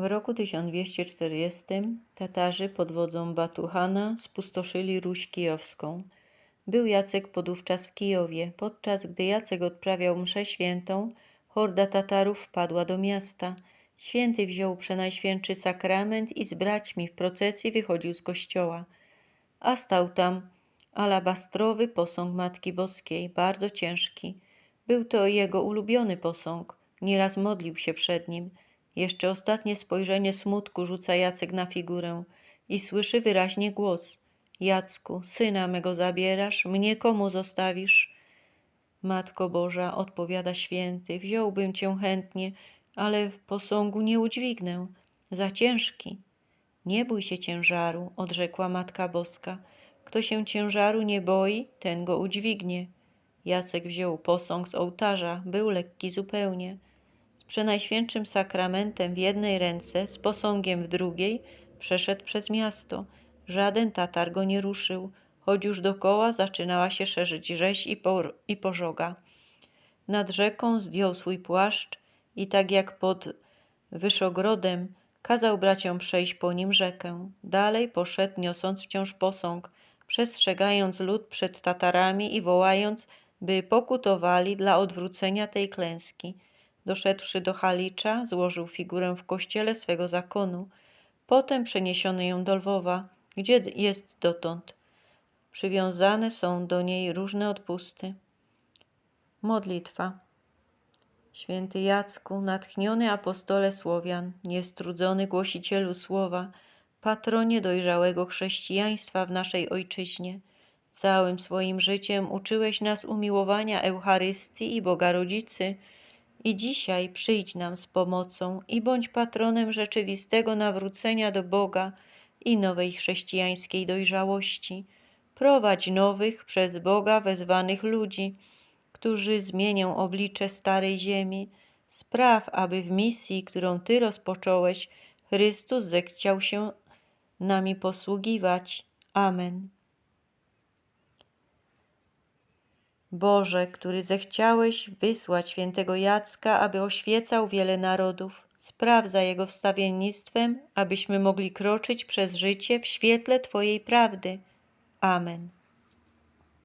W roku 1240 Tatarzy pod wodzą Batuhana spustoszyli Ruś Kijowską. Był Jacek podówczas w Kijowie. Podczas gdy Jacek odprawiał mszę świętą, horda Tatarów wpadła do miasta. Święty wziął przenajświętszy sakrament i z braćmi w procesji wychodził z kościoła. A stał tam alabastrowy posąg Matki Boskiej, bardzo ciężki. Był to jego ulubiony posąg. Nieraz modlił się przed nim. Jeszcze ostatnie spojrzenie smutku rzuca Jacek na figurę i słyszy wyraźnie głos. Jacku, syna mego zabierasz, mnie komu zostawisz? Matko Boża, odpowiada święty, wziąłbym cię chętnie, ale w posągu nie udźwignę, za ciężki. Nie bój się ciężaru, odrzekła Matka Boska. Kto się ciężaru nie boi, ten go udźwignie. Jacek wziął posąg z ołtarza, był lekki zupełnie. Z przenajświętszym sakramentem w jednej ręce, z posągiem w drugiej, przeszedł przez miasto. Żaden Tatar go nie ruszył, choć już dokoła zaczynała się szerzyć rzeź i, por- i pożoga. Nad rzeką zdjął swój płaszcz i tak jak pod Wyszogrodem kazał braciom przejść po nim rzekę. Dalej poszedł, niosąc wciąż posąg, przestrzegając lud przed Tatarami i wołając, by pokutowali dla odwrócenia tej klęski. Doszedłszy do Halicza, złożył figurę w kościele swego zakonu. Potem przeniesiono ją do Lwowa, gdzie jest dotąd. Przywiązane są do niej różne odpusty. Modlitwa. Święty Jacku, natchniony apostole Słowian, niestrudzony głosicielu słowa, patronie dojrzałego chrześcijaństwa w naszej ojczyźnie, całym swoim życiem uczyłeś nas umiłowania Eucharystii i Boga Rodzicy i dzisiaj przyjdź nam z pomocą i bądź patronem rzeczywistego nawrócenia do Boga i nowej chrześcijańskiej dojrzałości. Prowadź nowych przez Boga wezwanych ludzi, którzy zmienią oblicze starej ziemi. Spraw, aby w misji, którą Ty rozpocząłeś, Chrystus zechciał się nami posługiwać. Amen. Boże, który zechciałeś wysłać świętego Jacka, aby oświecał wiele narodów, spraw za jego wstawiennictwem, abyśmy mogli kroczyć przez życie w świetle Twojej prawdy. Amen.